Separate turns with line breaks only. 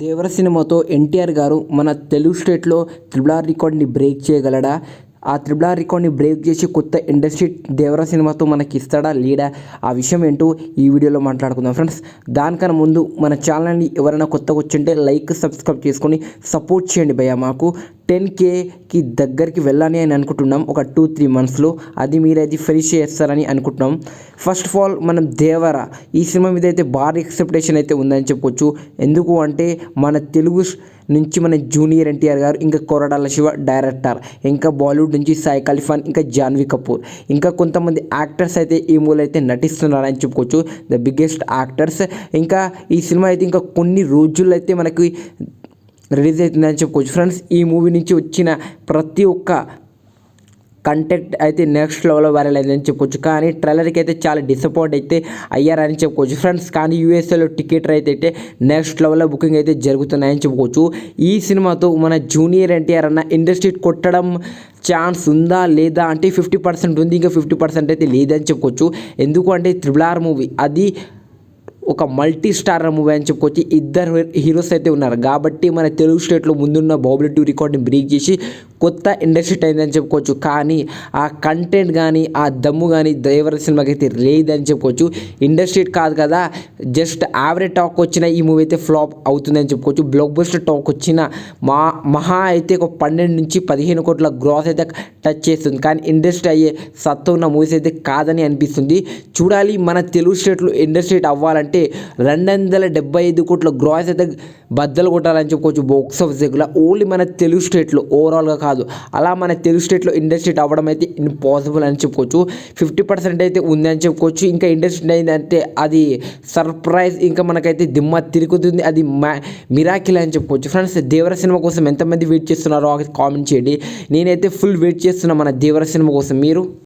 దేవర సినిమాతో ఎన్టీఆర్ గారు మన తెలుగు స్టేట్లో త్రిబుల్ ఆర్ రికార్డ్ని బ్రేక్ చేయగలడా? ఆ త్రిబుల్ ఆర్ రికార్డ్ని బ్రేక్ చేసి కొత్త ఇండస్ట్రీ దేవర సినిమాతో మనకి ఇస్తాడా లేడా? ఆ విషయం ఏంటో ఈ వీడియోలో మాట్లాడుకుందాం. ఫ్రెండ్స్ దానికన్నా ముందు మన ఛానల్ని ఎవరైనా కొత్తగా వచ్చింటే లైక్ సబ్స్క్రైబ్ చేసుకొని సపోర్ట్ చేయండి భయ్య మాకు. టెన్ కేకి దగ్గరికి వెళ్ళాలి అని అనుకుంటున్నాం. ఒక టూ త్రీ మంత్స్లో అది మీరు అది ఫినిష్ చేస్తారని అనుకుంటున్నాం. ఫస్ట్ ఆఫ్ ఆల్ మనం దేవర ఈ సినిమా మీద అయితే భారీ ఎక్సెప్టేషన్ అయితే ఉందని చెప్పొచ్చు. ఎందుకు అంటే మన తెలుగు నుంచి మన జూనియర్ ఎన్టీఆర్ గారు ఇంకా కొరడాల శివ డైరెక్టర్ ఇంకా బాలీవుడ్ నుంచి సాయి ఖలీఫాన్ ఇంకా జాన్వీ కపూర్ ఇంకా కొంతమంది యాక్టర్స్ అయితే ఈ మూవీలో అయితే నటిస్తున్నారని చెప్పుకోవచ్చు ద బిగ్గెస్ట్ యాక్టర్స్ ఇంకా ఈ సినిమా అయితే ఇంకా కొన్ని రోజుల్లో అయితే మనకి రిలీజ్ అవుతుందని చెప్పుకోవచ్చు. ఫ్రెండ్స్ ఈ మూవీ నుంచి వచ్చిన ప్రతి ఒక్క కంటెంట్ అయితే నెక్స్ట్ లెవెల్లో వైరల్ అయిందని చెప్పుకోవచ్చు. కానీ ట్రైలర్కి అయితే చాలా డిసప్పాయింట్ అయితే అయ్యారని చెప్పుకోవచ్చు. ఫ్రెండ్స్ కానీ యూఎస్ఏలో టికెట్ అయితే నెక్స్ట్ లెవెల్లో బుకింగ్ అయితే జరుగుతున్నాయని చెప్పుకోవచ్చు. ఈ సినిమాతో మన జూనియర్ ఎన్టీఆర్ అన్న ఇండస్ట్రీ కొట్టడం ఛాన్స్ ఉందా లేదా అంటే ఫిఫ్టీ పర్సెంట్ ఉంది ఇంకా ఫిఫ్టీ పర్సెంట్ అయితే లేదని చెప్పుకోవచ్చు. ఎందుకు అంటే త్రిబుల్ ఆర్ మూవీ అది ఒక మల్టీ స్టార్ మూవీ అని చెప్పుకోవచ్చు. ఇద్దరు హీరోస్ అయితే ఉన్నారు. కాబట్టి మన తెలుగు స్టేట్లో ముందున్న బాబులెట్ టూ రికార్డ్ని బ్రేక్ చేసి కొత్త ఇండస్ట్రీ అయిందని చెప్పుకోవచ్చు. కానీ ఆ కంటెంట్ కానీ ఆ దమ్ము కానీ దేవర సినిమాకి అయితే లేదని చెప్పుకోవచ్చు. ఇండస్ట్రీ కాదు కదా. జస్ట్ యావరేజ్ టాక్ వచ్చిన ఈ మూవీ అయితే ఫ్లాప్ అవుతుందని చెప్పుకోవచ్చు. బ్లాక్ బస్టర్ టాక్ వచ్చిన మా మహా అయితే ఒక పన్నెండు నుంచి పదిహేను కోట్ల గ్రాస్ అయితే టచ్ చేస్తుంది. కానీ ఇండస్ట్రీ అయ్యే సత్తు ఉన్న మూవీస్ అయితే కాదని అనిపిస్తుంది. చూడాలి మన తెలుగు స్టేట్లో ఇండస్ట్రీ అవ్వాలంటే రెండు వందల డెబ్బై ఐదు కోట్ల గ్రాస్ అయితే బద్దలు కొట్టాలని చెప్పుకోవచ్చు బాక్స్ ఆఫీస్ దగ్గర. ఓన్లీ మన తెలుగు స్టేట్లో ఓవరాల్గా కాదు. అలా మన తెలుగు స్టేట్లో ఇండస్ట్రీ అవ్వడం అయితే ఇంపాసిబుల్ అని చెప్పుకోవచ్చు. ఫిఫ్టీ పర్సెంట్ అయితే ఉంది అని చెప్పుకోవచ్చు. ఇంకా ఇండస్ట్రీ అయిందంటే అది సర్ప్రైజ్ ఇంకా మనకైతే దిమ్మ తిరుగుతుంది అది మ్యా మిరాకిల్ అని చెప్పుకోవచ్చు. ఫ్రెండ్స్ దేవర సినిమా కోసం ఎంతమంది వెయిట్ చేస్తున్నారో కామెంట్ చేయండి. నేనైతే ఫుల్ వెయిట్ చేస్తున్నా మన దేవర సినిమా కోసం. మీరు?